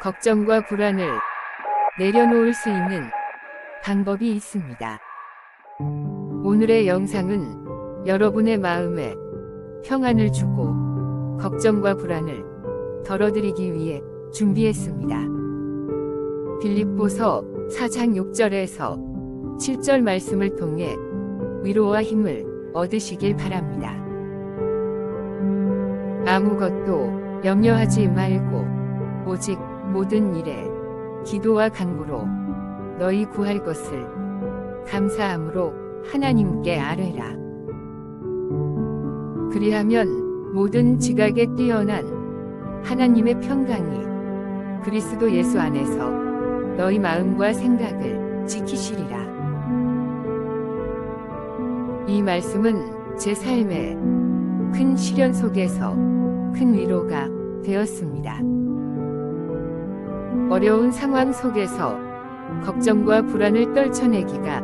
걱정과 불안을 내려놓을 수 있는 방법이 있습니다. 오늘의 영상은 여러분의 마음에 평안을 주고 걱정과 불안을 덜어드리기 위해 준비했습니다. 빌립보서 4장 6절에서 7절 말씀을 통해 위로와 힘을 얻으시길 바랍니다. 아무것도 염려하지 말고 오직 모든 일에 기도와 간구로 너희 구할 것을 감사함으로 하나님께 아뢰라. 그리하면 모든 지각에 뛰어난 하나님의 평강이 그리스도 예수 안에서 너희 마음과 생각을 지키시리라. 이 말씀은 제 삶의 큰 시련 속에서 큰 위로가 되었습니다. 어려운 상황 속에서 걱정과 불안을 떨쳐내기가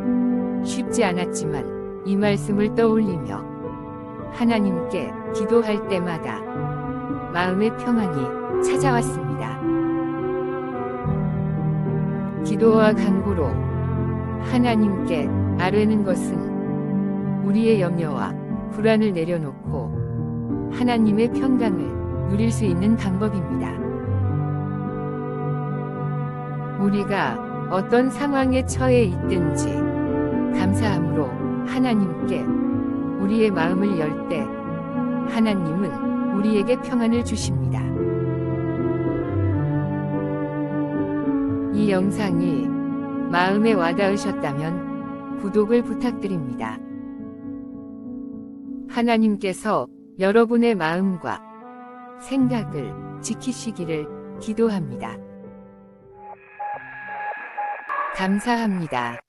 쉽지 않았지만 이 말씀을 떠올리며 하나님께 기도할 때마다 마음의 평안이 찾아왔습니다. 기도와 간구로 하나님께 아뢰는 것은 우리의 염려와 불안을 내려놓고 하나님의 평강을 누릴 수 있는 방법입니다. 우리가 어떤 상황에 처해 있든지 감사함으로 하나님께 우리의 마음을 열 때 하나님은 우리에게 평안을 주십니다. 이 영상이 마음에 와닿으셨다면 구독을 부탁드립니다. 하나님께서 여러분의 마음과 생각을 지키시기를 기도합니다. 감사합니다.